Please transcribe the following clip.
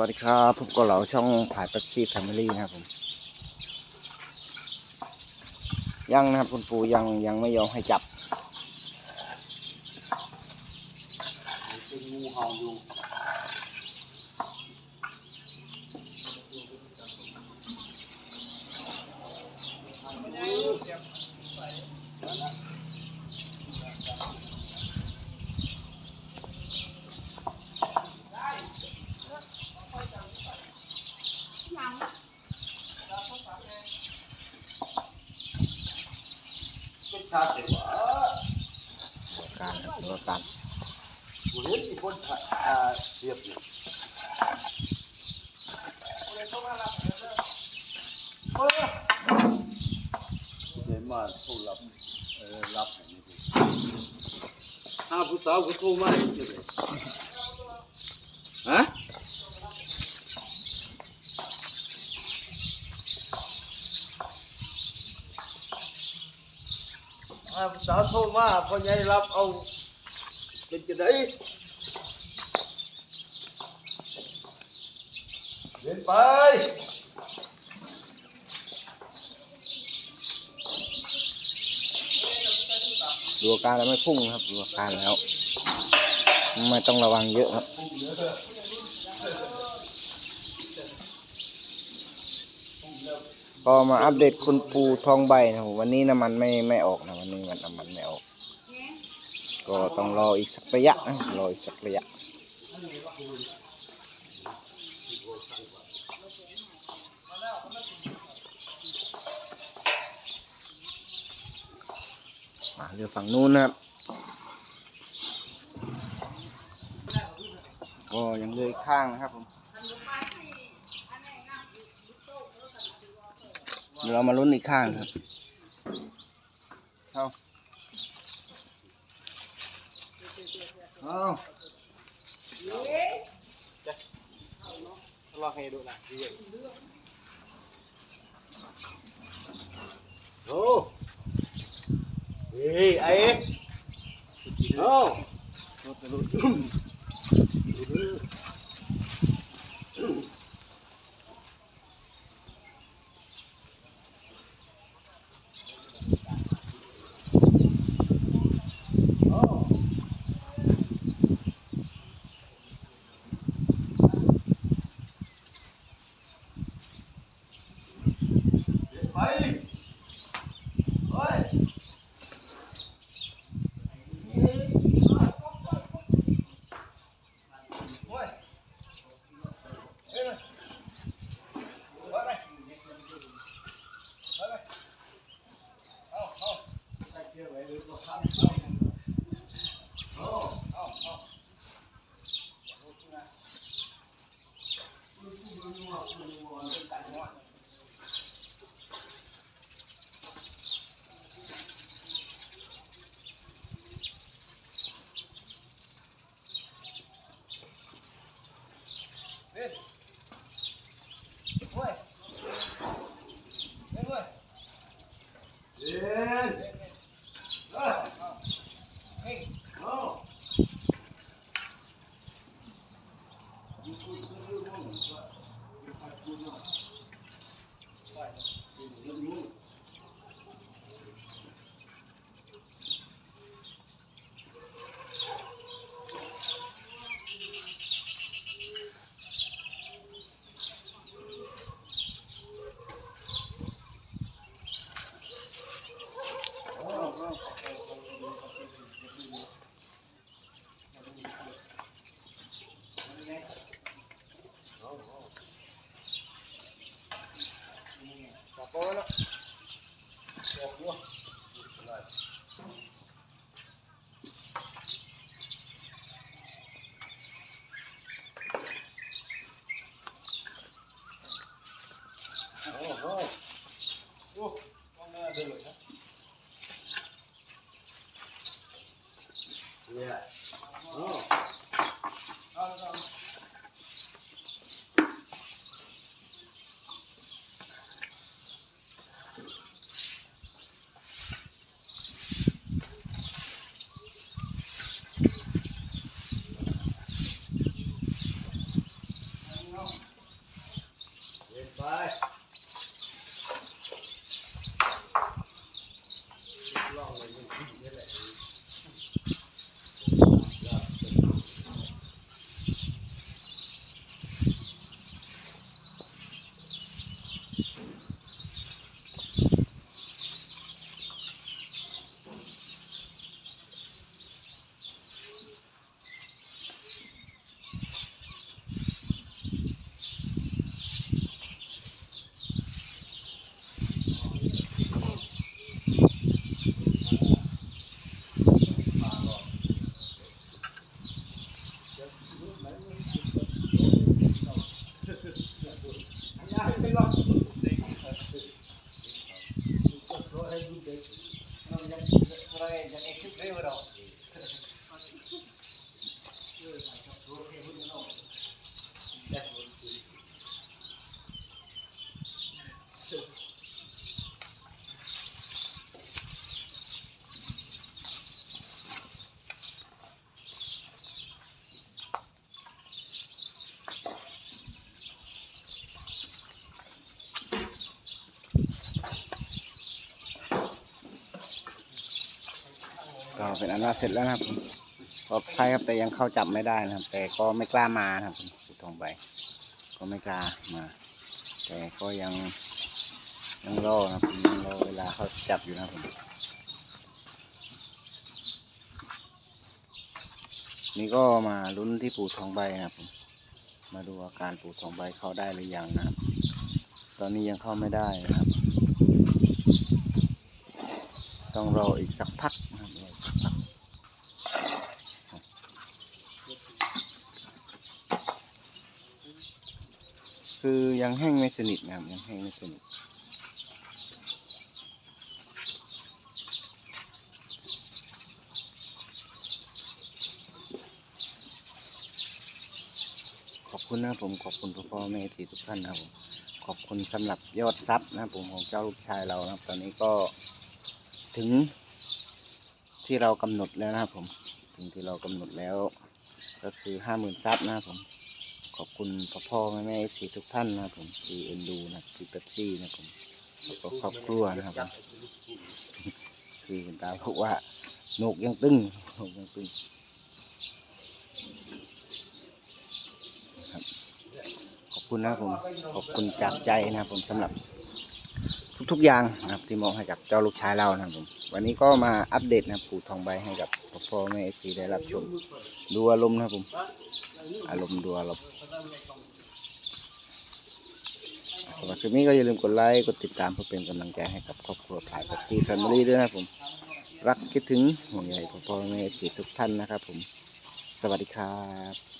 วัสดีครับพบกับเราช่องถ่ายปักชีแฟมิลี่นะครับผม ยังนะครับคุณปูยังยังไม่ยอมให้จับเป็นงูเห่าอยู่าติว่าการรับตัวการเห็นที่คนอ่าเรียบอยู่เห็นมาผู้รับเออรับอย่างนี้ดิห้าผู้สาวผู้โทรมาอีกเลยฮะห้าผู้ สาวโทรมาพอใหญ่รับเอาเป็นจะได้เดินไปดูอาการแล้วไม่พุ่งครับดูอาการแล้ว ไม่ต้องระวังเยอะครับ ก็มาอัปเดตคุณปูทองใบนะวันนี้น้ำมันไม่ไม่ออกนะวันนี้มันน้ำมันไม่ออก ก็ต้องรออีกสักระยะนะรออีกสักระยะมาเรือฝั่งนู้นนะครับก็ยังเลยข้างนะครับผม ดี๋ยวเรามาลุ้นอีกข้างครับเข้าเอาลองให้ดูหน่อยพี่โอ้เฮ้ยไอ้โอ้ รถจะลุ้น ไปโอ้ยโอ้ยเอ้ยไปไปไปไปเอาเอาใส่เกียร์ไว้เลยก็ทำเอาเอาเอา เฮ้ยเฮ้ยเฮ้ยเฮ้ย เ Yes. เป็นอันว่าเสร็จแล้วนะครับปลอดภัยครับแต่ยังเข้าจับไม่ได้นะครับ แต่ก็ไม่กล้ามานะครับปูทองใบก็ไม่กล้ามา แต่ก็ยังยังรอนะครับยังรอเวลาเขาจับอยู่นะครับผมนี่ก็มาลุ้นที่ปูทองใบนะครับผมมาดูอาการปูทองใบเข้าได้หรือยังนะครับ ตอนนี้ยังเข้าไม่ได้นะครับ ต้องรออีกสักพัก คือยังแห้งไม่สนิทนะครับยังแห้งไม่สนิทขอบคุณนะผมขอบคุณพ่อพ่อแม่ทีทุกท่านนะครับผมขอบคุณสำหรับยอดซับนะผมของเจ้าลูกชายเรานะครับ ตอนนี้ก็ถึงที่เรากำหนดแล้วนะครับผมถึงที่เรากำหนดแล้ว ก็คือห้าหมื่นซับนะครับผม ขอบคุณพ่อพ่อแม่แม่สีทุกท่านนะครับผมที่เอ็นดูนะที่เป๊ปซี่นะผมแล้วก็ครอบครัวนะครับผมคือคุณตาบอกว่าโหนกยังตึงโหนกยังตึงครับขอบคุณนะครับผมขอบคุณจากใจนะครับผมสำหรับทุกๆอย่างนะครับที่มอบให้กับเจ้าลูกชายเรานะครับผม วันนี้ก็มาอัปเดตนะปู่ทองใบให้กับพ่อพ่อแม่เอซีได้รับชมดูอารมณ์นะครับผม อารมณ์ดูอารมณ์สำหรับคลิปนี้ก็อย่าลืมกดไลค์ กดติดตามเพื่อเป็นกำลังใจให้กับครอบครัวถ่ายกับจีแฟมิลี่ด้วยนะครับผม รักคิดถึงห่วงใยพ่อพ่อแม่จีทุกท่านนะครับผม สวัสดีครับ